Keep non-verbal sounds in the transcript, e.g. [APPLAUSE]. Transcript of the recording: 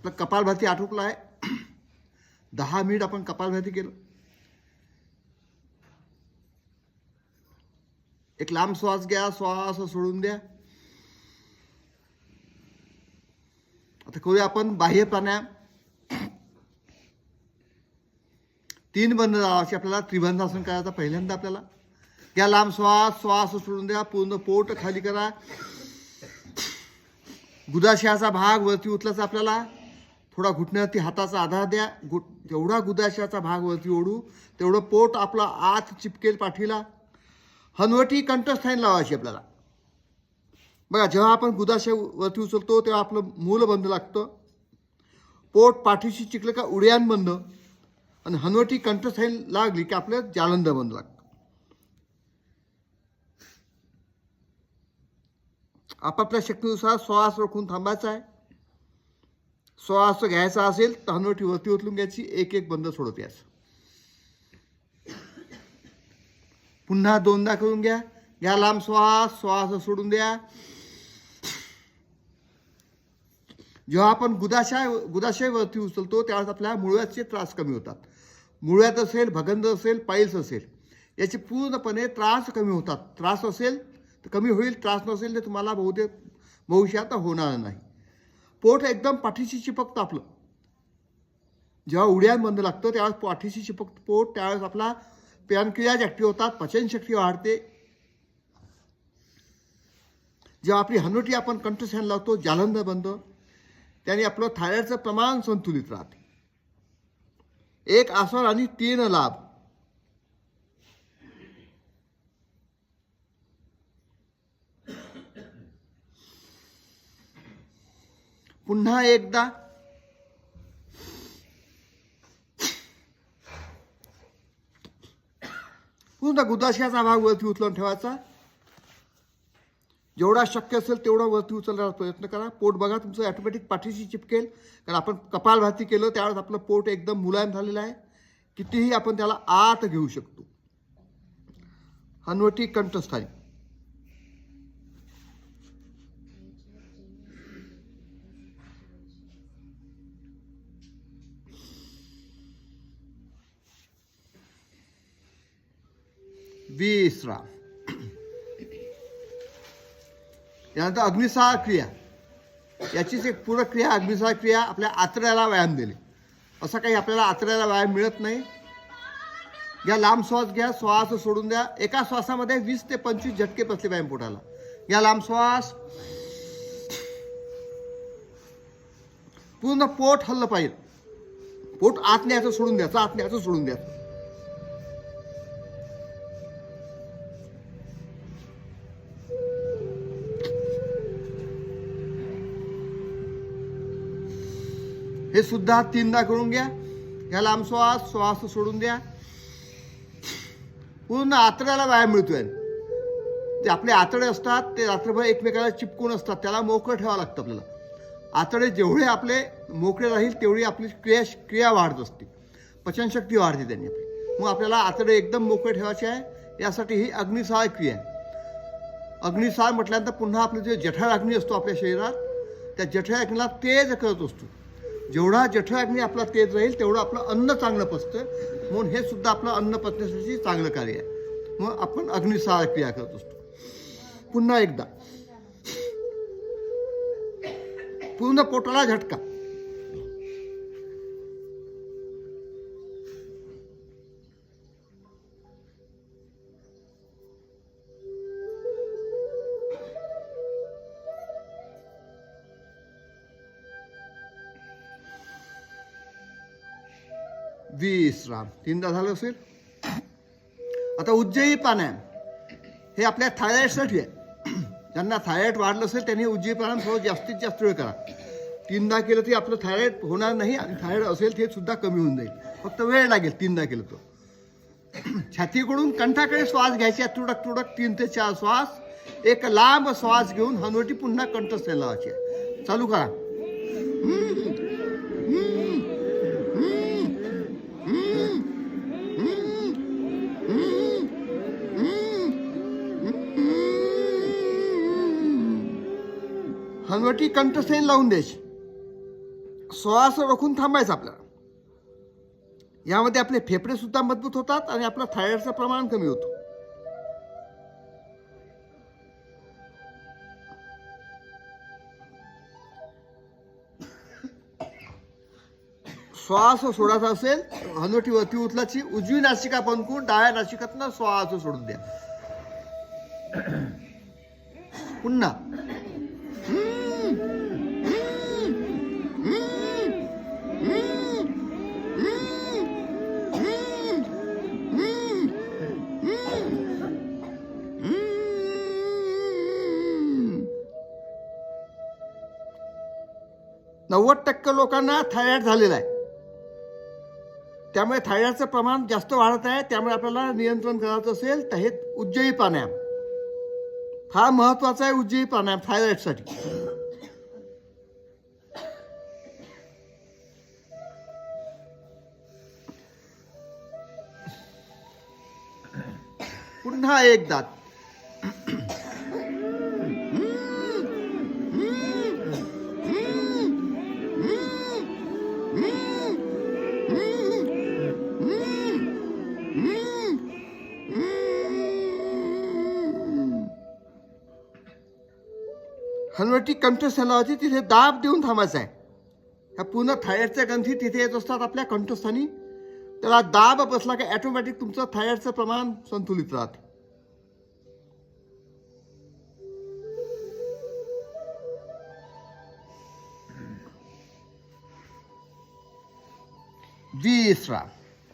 आपला कपालभाती आटोपलं आहे. [CLEARS THROAT] दहा मिनिट आपण कपालभाती केलं. एक लांब श्वास घ्या श्वास सोडून द्या. आता करूया आपण बाह्य प्राणायाम. [CLEARS THROAT] तीन बंद जावाची आपल्याला त्रिबंधासन करायचा पहिल्यांदा आपल्याला. घ्या लांब श्वास श्वास सोडून द्या. पूर्ण पोट खाली करा. [CLEARS THROAT] गुदाशयाचा भाग वरती उचलायचा आपल्याला. थोडा घुटण्यावरती हाताचा आधार द्या. घुट जेवढा गुदाशाचा भाग वरती ओढू तेवढं पोट आपला आत चिपकेल पाठीला. हनवटी कंठस्थाईन लावायची आपल्याला. बघा जेव्हा आपण गुदाशे वरती उचलतो तेव्हा आपलं मूल बंद लागतं. पोट पाठीशी चिकलं का उड्यान बंद. आणि हनवटी कंठस्थानी लागली की आपलं जालंद बंद लागतं. आपापल्या शक्तीनुसार श्वास रोखून थांबायचा आहे. श्वास घ्यायचा असेल तर वरती उचलून घ्यायची एक एक बंद सोडत यायचं पुन्हा दोनदा करून घ्या. घ्या लांब श्वास श्वास सोडून द्या. जेव्हा आपण गुदाशय गुदाशय वरती उचलतो त्यावेळेस आपल्या मुळव्याचे त्रास कमी होतात. मुळव्यात असेल भगंद असेल पाईल्स असेल याचे पूर्णपणे त्रास कमी होतात. त्रास असेल तर कमी होईल त्रास नसेल तर तुम्हाला बहुतेक भविष्यात होणार नाही. पोट एकदम पाठीशी चिपकतं आपलं. जेव्हा उड्यान बंद लागतं त्यावेळेस पाठीशी चिपकतं पोट त्यावेळेस आपला पॅनक्रियाज ॲक्टिव्ह होतात पचनशक्ती वाढते. जेव्हा आपली हनुटी आपण कंठस्थान लावतो जालंद बंद त्याने आपलं थायरॉइडचं प्रमाण संतुलित राहते. एक आसन आणि तीन लाभ. पुन्हा एकदा. पुन्हा गुदाशियाचा भाग वरती उचलून ठेवायचा? जेवढा शक्य असेल तेवढा वरती उचलण्याचा प्रयत्न करा. पोट बघा तुमचं ॲटोमॅटिक पाठीशी चिपकेल. कारण आपण कपालभाती केलं त्यावेळेस आपलं पोट एकदम मुलायम झालेलं आहे. कितीही आपण त्याला आत घेऊ शकतो. हनवटी कंठस्थानी. विश्राम. यानंतर अग्निसार क्रिया. याचीच एक पूरक क्रिया अग्निसार क्रिया आपल्या आतड्याला व्यायाम दिले असा काही आपल्याला आतड्याला व्यायाम मिळत नाही. घ्या लांब श्वास घ्या श्वास सोडून द्या. एका श्वासामध्ये वीस ते पंचवीस झटके बसले व्यायाम पोटाला. घ्या लांब श्वास. पूर्ण पोट हल्लं पाहिजे. पोट आत न्यायचं सोडून द्यायचं आत न्यायचं सोडून द्यायचं हे सुद्धा तीनदा करून घ्या. ह्या लांब श्वास श्वास सोडून द्या. पूर्ण आतड्याला व्यायाम मिळतोय. ते आपले आतडे असतात ते रात्रभर एकमेकाला चिपकून असतात. त्याला मोकळं ठेवावं लागतं आपल्याला. आतडे जेवढे आपले मोकळे राहील तेवढी आपली क्रिया क्रिया वाढत असते. पचनशक्ती वाढते त्यांनी आपली. मग आपल्याला आतडे एकदम मोकळे ठेवायचे आहे. यासाठी ही अग्निसहाय क्रिया आहे. अग्निसाळ म्हटल्यानंतर पुन्हा आपलं जे जठर अग्नी असतो आपल्या शरीरात त्या जठर अग्नीला तेज करत असतो. जेवढा जठराग्नी आपला तेज राहील तेवढं आपलं अन्न चांगलं पचतं. म्हणून हे सुद्धा आपलं अन्न पचण्यासाठी चांगलं कार्य आहे. मग आपण अग्निसार क्रिया करत असतो. पुन्हा एकदा. पूर्ण पोटाला झटका. विश्राम तीनदा झालं असेल? आता उज्जयी प्राणायाम. हे आपल्या थायरॉइडसाठी आहे. ज्यांना थायरॉइड वाढलं असेल त्यांनी उज्जयी प्राणायाम थोडं जास्तीत जास्त वेळ करा. तीनदा केलं तरी आपलं थायरॉइड होणार नाही आणि थायरॉइड असेल ते सुद्धा कमी होऊन जाईल. फक्त वेळ लागेल तीनदा केलं तर. छातीकडून कंठाकडे श्वास घ्यायचा तुडक तुडक तीन ते चार श्वास. एक लांब श्वास घेऊन हनवटी पुन्हा कंठस्थान लावायची आहे. चालू करा. हनवटी कंठसेन लावून द्यायची. श्वास रोखून थांबायचं आपल्याला. यामध्ये आपले फेफडे सुद्धा मजबूत होतात आणि आपलं थायरॉइडचं प्रमाण कमी होतो. श्वास सोडायचा असेल हनुवटी वरती उचलाची उजवी नाशिका बंद डाव्या नाशिकातनं श्वास सोडून द्या. पुन्हा नव्वद टक्के लोकांना थायरॉइड झालेला आहे. त्यामुळे थायरॉइडचं प्रमाण जास्त वाढत आहे त्यामुळे आपल्याला नियंत्रण करायचं असेल तर हे उज्जयी प्राणायाम. फार महत्त्वाचा आहे उज्जयी प्राणायाम थायरॉइडसाठी. पुन्हा एक दात हनवटी कंठस्थानावरती तिथे दाब देऊन थांबायचा आहे ह्या पूर्ण थायरॉइडच्या ग्रंथी तिथे येत असतात आपल्या कंठस्थानी. त्याला दाब बसला की ॲटोमॅटिक तुमचं थायरॉइडचं प्रमाण संतुलित राहते. विसरा